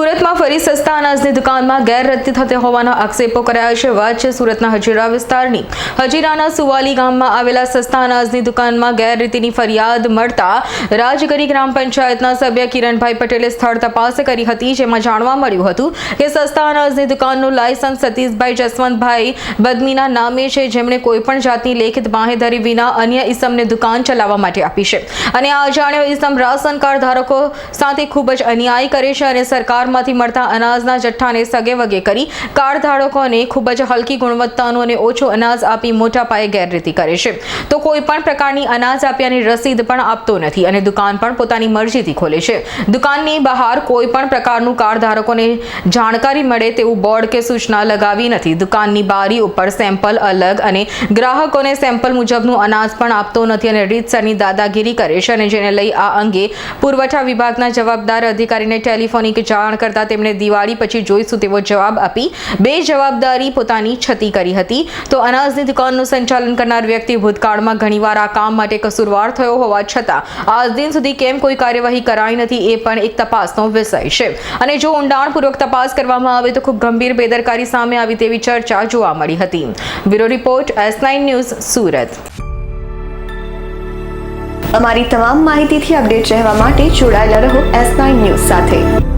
સુરતમાં ફરી સસ્તા અનાજની દુકાનમાં ગેરરીતિ થતી હોવાના આક્ષેપો કરાયા છે. વાત છે સુરતના હજીરા વિસ્તારની. હજીરાના સુવાલી ગામમાં આવેલા સસ્તા અનાજની દુકાનમાં ગેરરીતિની ફરિયાદ મળતા રાજગરી ગ્રામ પંચાયતના સભ્ય કિરણભાઈ પટેલે સ્થળ તપાસ કરી હતી, જેમાં જાણવા મળ્યું હતું કે સસ્તા અનાજની દુકાનનું લાયસન્સ સતીશભાઈ જસવંતભાઈ બદમીના નામે છે, જેમણે કોઈપણ જાતની લેખિત બાંહેધરી વિના અન્ય ઇસમને દુકાન ચલાવવા માટે આપી છે. અને આ અજાણ્યો ઇસમ રાશન કાર્ડ ધારકો સાથે ખૂબ જ અન્યાય કરે છે અને સરકારમાંથી મળતા અનાજના જથ્થાને સગે વગે કરી કાર્ડ ધારકોને ખૂબ જ હલકી ગુણવત્તાનું અને ઓછું અનાજ આપી મોટા પાયે ગેરરીતિ કરે છે. તો કોઈ પણ પ્રકારની અનાજ આપ્યાની રસીદ પણ આપતો નથી અને દુકાન પણ પોતાની મરજીથી ખોલે છે. દુકાનની બહાર કોઈ પણ પ્રકારનું કાર્ડ ધારકોને જાણકારી મળે તેવું બોર્ડ કે સૂચના લગાવી નથી. દુકાનની બારી ઉપર સેમ્પલ અલગ અને ગ્રાહકોને સેમ્પલ મુજબનું અનાજ પણ આપતો નથી અને રીતસરની દાદાગીરી કરે છે અને જેને લઈ આ અંગે પુરવઠા વિભાગના જવાબદાર અધિકારીને ટેલિફોનિક જાણ કરતા તેમણે દિવાળી પછી જોઈશું તેવો જવાબ આપી. બે જવાબદારી પોતાની છતી કરી હતી. તો અનાજની દુકાનનું સંચાલન કરનાર વ્યક્તિ ભૂતકાળમાં ઘણીવાર આ કામ માટે કસૂરવાર થયો હોવા છતાં, આજ દિન સુધી કેમ કોઈ કાર્યવાહી કરાઈ નથી એ પણ એક તપાસનો વિષય છે. અને જો ઊંડાણપૂર્વક તપાસ કરવામાં આવે તો ખૂબ ગંભીર બેદરકારી સામે આવી તેવી ચર્ચા જોવા મળી હતી. Bureau report, S nine news, Surat. અમારી તમામ માહિતીથી અપડેટ રહેવા માટે જોડાયેલા રહો એસ નાઇન ન્યૂઝ સાથે.